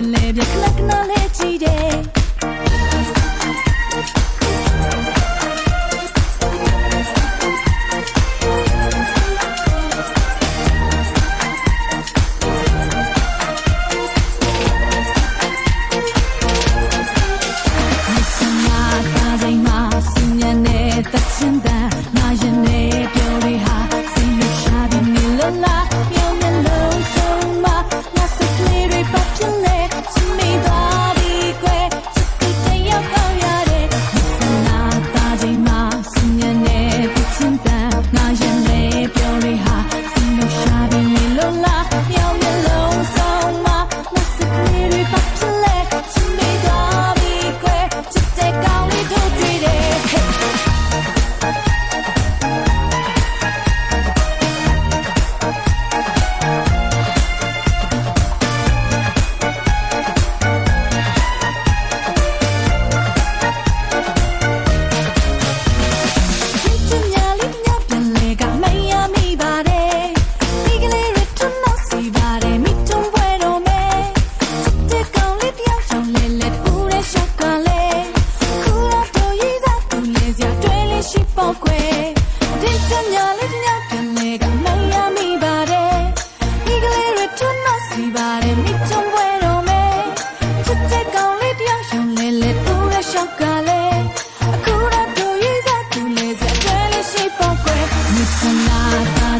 Lepiej jak na leci dzień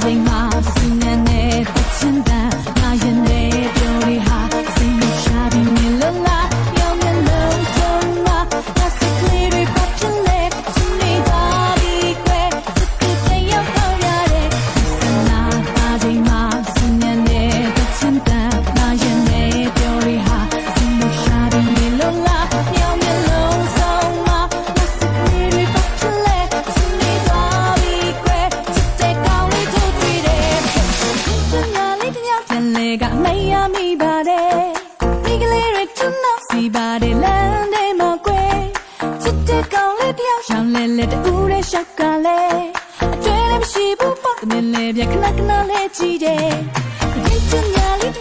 займа. က်ရှောင်းလဲလဲတူတဲ့ရှောက်ကလည်းအတွေ့လည်းမရှိဘူးပေါ့တမင်လေးပြခဏခဏလေးကြည့်တယ်ဒီချင်ညာလေး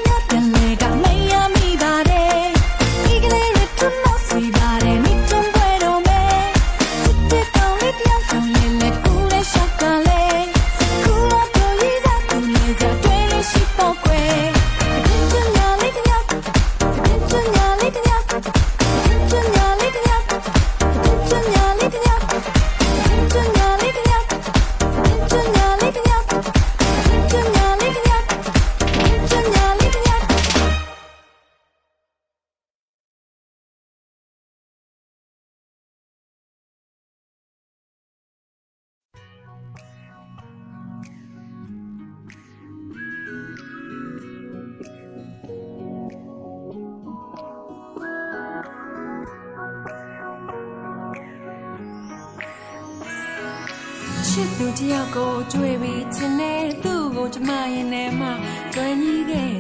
ချစ်သူတယောက်ကိုတွေ့ပြီးချင်တဲ့သူ့ကိုကျမရင်ထဲမှာကျွမ်းကြီးခဲ့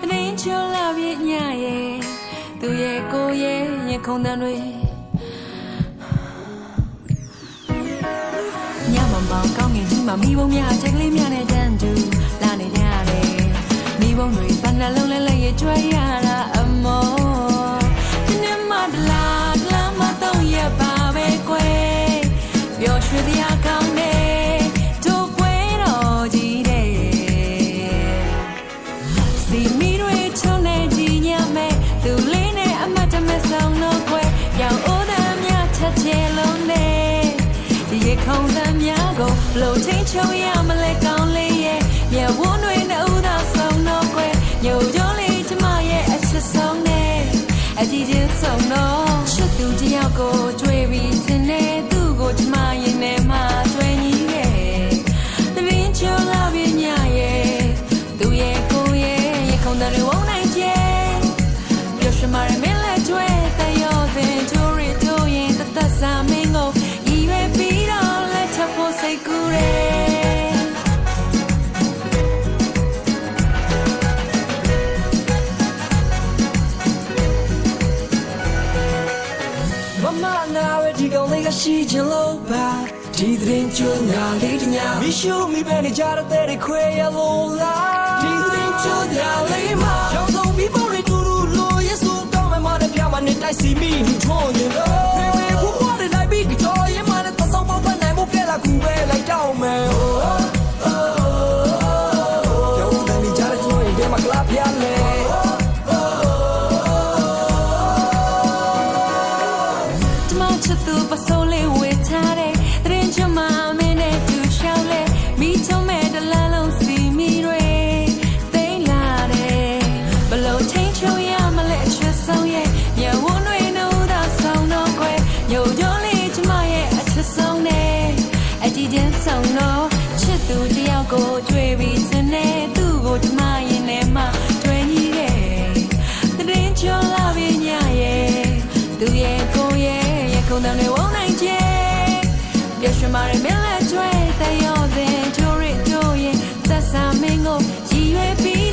တရင်ချလာပြညရဲ့သူရဲ့ကိုယ်ရဲ့ရင်ခုန်တန်တွေညမမောင်ကောင်းငင်ကြီးမှာမိဘုံများချက်ကလေးများနဲ့တန်းတူလာနေကြတယ်မိဘုံတွေဘယ်နှလုံးလဲလဲရဲ့ကြွရတာအမော ဘလို့ချင်းချုံရမလဲကောင်းလေးရဲ့မြတ်ဝန်းတွေနဲ့ဥသာဆောင်တော့ကွယ်ညိုကြောလေးကျမရဲ့အချစ်ဆုံးနဲ့အကြည့်ချင်းဆုံးတော့ချစ်သူတယောက်ကို ရှိချင်လို့ပါဒီသတင်းကြွညာလေးတညာမရှုမိပဲနေကြတဲ့ခွေရလို့လားဒီသတင်းကြွညာလေးမှာရောင်စုံပြီးပေါ်ရတူတူလို့ရဆိုတော့မမနဲ့ပြမနဲ့တိုက်စီမိထွန်ရင်လို့ဖေဖေဘွားတဲ့လိုက်ပြီးတော့ရင်မနဲ့သဆောင်ပေါက်နိုင်မှုကဲလာကူပဲလိုက်တော့မယ်ဟိုရောင်တန်ဒီကြတဲ့ကျွန်းရင်ဒီ ရွှင်မာရမင်းလက်ကျွဲတဲ့ရောစင်ချိုးရတို့ရဲ့သက်စာမင်းကိုရည်ရွယ်ပြီး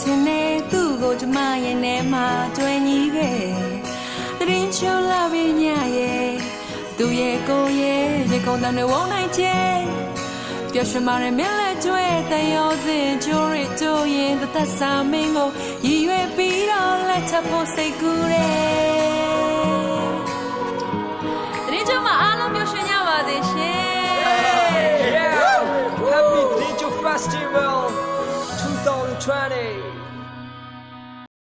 ချင်တဲ့သူ့ကိုကျမရဲ့ထဲမှာတွေ့ညီခဲ့တရင်ချိုးလာပြီးညရဲ့သူရဲ့ကိုယ်ရဲ့ရေကုန်တန်တွေဝုန်းနိုင်ချေပျော်ရွှင်မာရမြက်လက်ကျွဲတန်ရောစင်ချိုးရချိုးရင်တသက်စာမင်းကိုရည်ရွယ်ပြီးတော့လက်ချက်ဖို့စိတ်ကူးတယ်ဒီကျမအားလုံးပျော်ရွှင်ကြပါစေရှင် Yeah! Happy Digital Festival 2020!